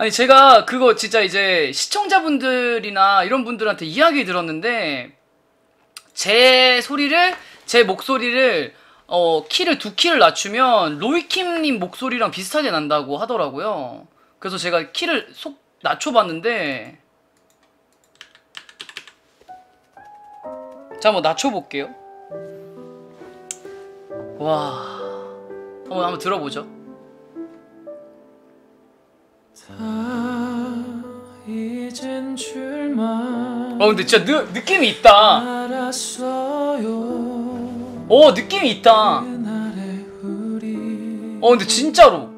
아니 제가 그거 진짜 이제 시청자분들이나 이런 분들한테 이야기 들었는데 제 소리를 제 목소리를 어 키를 두 키를 낮추면 로이킴님 목소리랑 비슷하게 난다고 하더라고요. 그래서 제가 키를 속 낮춰봤는데 자 한번 낮춰볼게요. 와 한번 한번 들어보죠. 어 근데 진짜 느, 느낌이 있다. 어 느낌이 있다. 어 근데 진짜로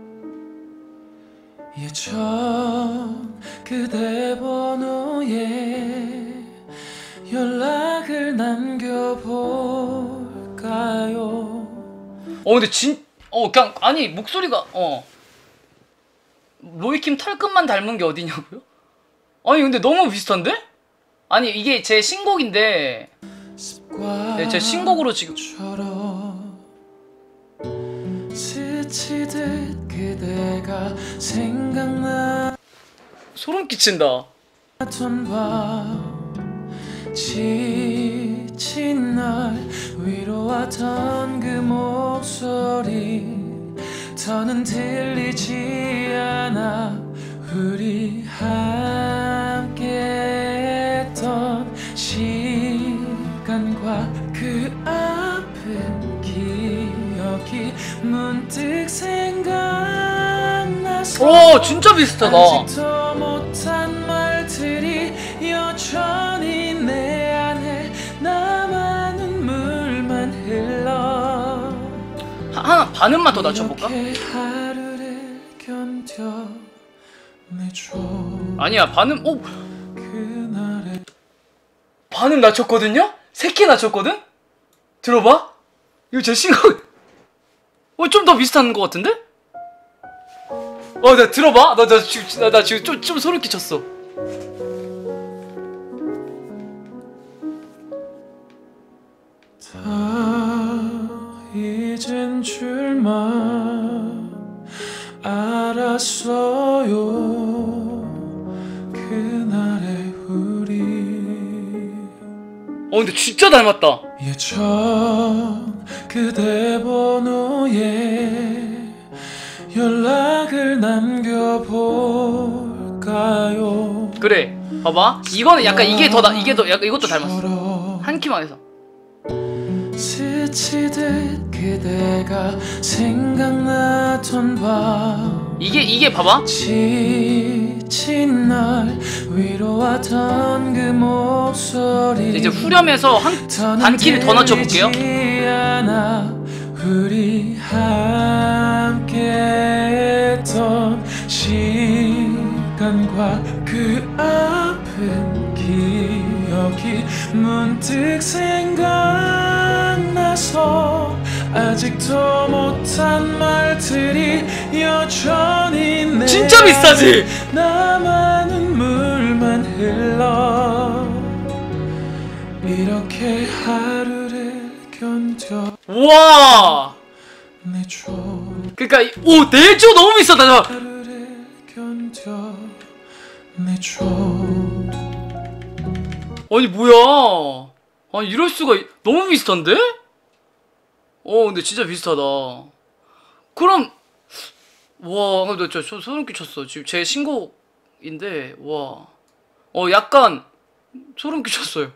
예전 그대 번호에 연락을 남겨볼까요 어 근데 진 어 그냥 아니 목소리가 어 로이킴 털끝만 닮은 게 어디냐고요? 아니 근데 너무 비슷한데? 아니 이게 제 신곡인데. 네, 제 신곡으로 지금. 소름 끼친다. 지친 날 위로하던 그 목소리 더는 들리지 않아. 우리 함 오 진짜 비슷하다. 하- 하나 반음만 더 낮춰볼까? 아니야 반음 오 반음 낮췄거든요? 세키 낮췄거든? 들어봐. 이거 제 신곡. 어 좀 더 비슷한 것 같은데? 어, 나 들어봐. 나, 나 지금 나, 나 지금 좀, 좀 소름 끼쳤어. 다 잊은 줄만 알았어요 어 근데 진짜 닮았다. 예전 그대 번호에 연락을 남겨볼까요 그래. 봐봐. 이거는 약간 이게 더 나, 이게 더 약간 이것도 닮았어. 한 키만 해서. 이게 이게 봐봐. 지친 날 위로하던 그 목소리 이제 후렴에서 한반 키를 더 낮춰볼게요. 우리 함께 했던 시간과 그 아픈 기억이 문득 생각나서 아직도 못한 말들이 여전히 내 진짜 비슷하지? 나만 눈물만 흘러 이렇게 하루를 견뎌내줘 우와. 그러니까 이- 오 내조 너무 비싸다. 저. 하루를 견뎌 내줘 아니 뭐야? 아니 이럴 수가 있- 너무 비슷한데? 어 근데 진짜 비슷하다. 그럼 와, 근데 저, 저 소름 끼쳤어. 지금 제 신곡인데 와, 어 약간 소름 끼쳤어요.